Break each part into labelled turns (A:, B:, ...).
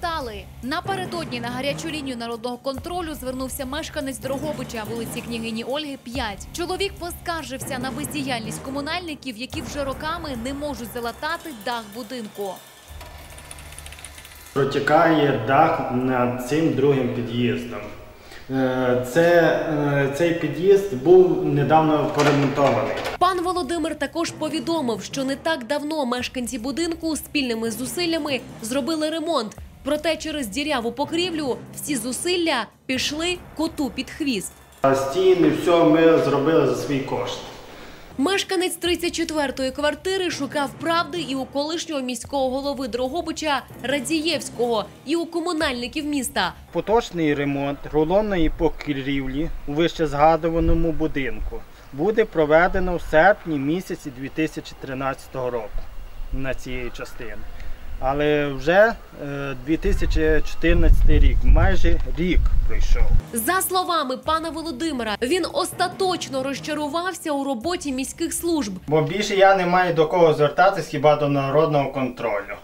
A: Залатали. Напередодні на гарячу лінію народного контролю звернувся мешканець Дрогобича, вулиці княгині Ольги 5. Чоловік поскаржився на бездіяльність комунальників, які вже роками не можуть залатати дах будинку.
B: Протікає дах над цим другим під'їздом. Е, Це, е, цей під'їзд був недавно поремонтований.
A: Пан Володимир також повідомив, що не так давно мешканці будинку спільними зусиллями зробили ремонт. Проте через діряву покрівлю всі зусилля пішли коту під хвіст.
B: А стіни, все ми зробили за свій кошт.
A: Мешканець 34-ї квартири шукав правди і у колишнього міського голови Дрогобича Радієвського, і у комунальників міста.
B: Поточний ремонт рулонної покрівлі у вищезгадуваному будинку буде проведено в серпні місяці 2013 року на цієї частини. Але вже е, 2014 рік, майже рік пройшов.
A: За словами пана Володимира, він остаточно розчарувався у роботі міських служб.
B: Бо більше я не маю до кого звертатись хіба до народного контролю.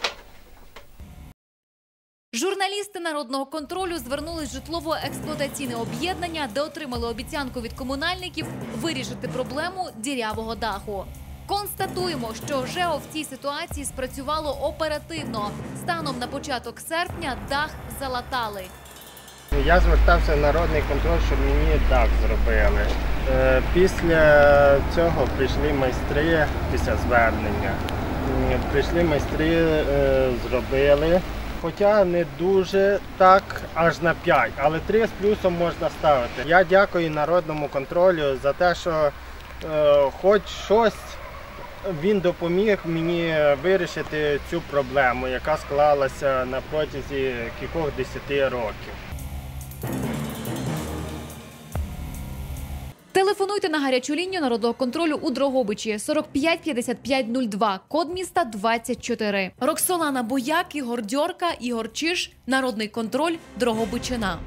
A: Журналісти народного контролю звернулись в житлово-експлуатаційне об'єднання, де отримали обіцянку від комунальників вирішити проблему дірявого даху. Констатуємо, що ЖЕО в цій ситуації спрацювало оперативно. Станом на початок серпня дах залатали.
B: Я звертався в народний контроль, щоб мені дах зробили. Е, Після цього прийшли майстри після звернення. Прийшли майстри, е, зробили. Хоча не дуже так, аж на 5, але 3 з плюсом можна ставити. Я дякую народному контролю за те, що е, хоч щось він допоміг мені вирішити цю проблему, яка склалася на протязі кількох десяти років.
A: Телефонуйте на гарячу лінію народного контролю у Дрогобичі 45 55 02, код міста 24. Роксолана Бояк, Ігор Дьорка, Ігор Чиш, Народний контроль Дрогобичина.